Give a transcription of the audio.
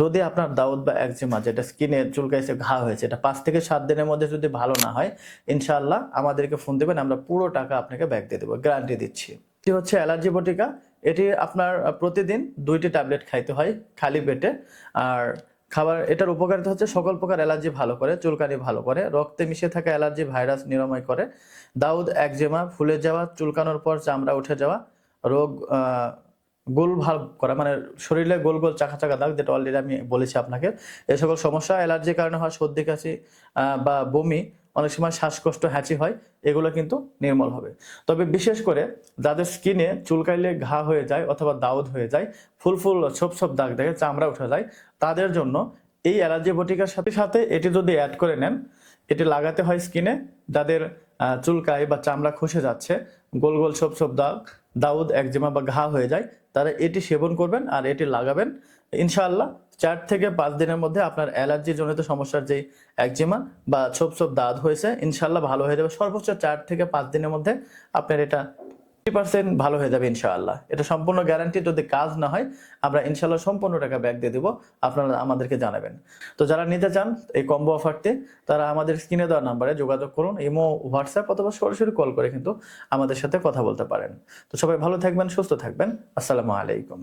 যদি আপনার দাউদ বা একজিমা যেটা স্কিনে চুলকাইছে, ঘা হয়েছে, এটা পাঁচ থেকে সাত দিনের মধ্যে যদি ভালো না হয়, ইনশাআল্লাহ আমাদেরকে ফোন দেবেন, আমরা পুরো টাকা আপনাকে ব্যাক দিয়ে দেবো গ্যারান্টি দিচ্ছি। এটি হচ্ছে অ্যালার্জি বটিকা, এটি আপনার প্রতিদিন দুইটি ট্যাবলেট খাইতে হয়, খালি পেটে। আর খাবার, এটার উপকারিতা হচ্ছে সকল প্রকার অ্যালার্জি ভালো করে, চুলকানি ভালো করে, রক্তে মিশে থাকা অ্যালার্জি ভাইরাস নিরাময় করে। দাউদ, একজেমা, ফুলে যাওয়া, চুলকানোর পর চামড়া উঠে যাওয়া, রোগ গোল ভাব করা মানে শরীরে গোল গোল চাকা চাকা দাগ যেটা অলরেডি আমি বলেছি আপনাকে এই সকল সমস্যা অ্যালার্জির কারণে হয় সর্দি কাশি বা বমি, অনেক সময় শ্বাসকষ্ট, হ্যাঁচি হয়, এগুলো কিন্তু নির্মল হবে। তবে বিশেষ করে যাদের স্কিনে চুলকাইলে ঘা হয়ে যায় অথবা দাউদ হয়ে যায়, ফুল ফুল ছোপ ছোপ দাগ দেখে চামড়া উঠে যায়, তাদের জন্য এই অ্যালার্জি বটিকার সাথে সাথে এটি যদি অ্যাড করে নেন, এটি লাগাতে হয় স্কিনে যাদের চুলকায় বা চামড়া খসে যাচ্ছে, গোল গোল ছোপ ছোপ দাগ দাউদ একজিমা বা ঘা হয়ে যায়, তারা এটি সেবন করবেন আর এটি লাগাবেন। ইনশাআল্লাহ চার থেকে পাঁচ দিনের মধ্যে আপনার অ্যালার্জি জনিত সমস্যার যে একজিমা বা ছোপ ছোপ দাঁত হয়েছে ইনশাল্লাহ ভালো হয়ে যাবে। সর্বোচ্চ চার থেকে পাঁচ দিনের মধ্যে আপনার এটা পার্সেন্ট ভালো হয়ে যাবে ইনশাআল্লাহ। এটা সম্পূর্ণ গ্যারান্টি যদি কাজ না হয়, আমরা ইনশাআল্লাহ সম্পূর্ণ টাকা ব্যাক দিয়ে দেবো। আপনারা আমাদেরকে জানাবেন। তো যারা নিতে চান এই কম্বো অফারটি তারা আমাদের স্ক্রিনে দেওয়া নাম্বারে যোগাযোগ করুন, ইমো, হোয়াটসঅ্যাপ অথবা সরাসরি কল করে কিন্তু আমাদের সাথে কথা বলতে পারেন। তো সবাই ভালো থাকবেন, সুস্থ থাকবেন। আসসালামু আলাইকুম।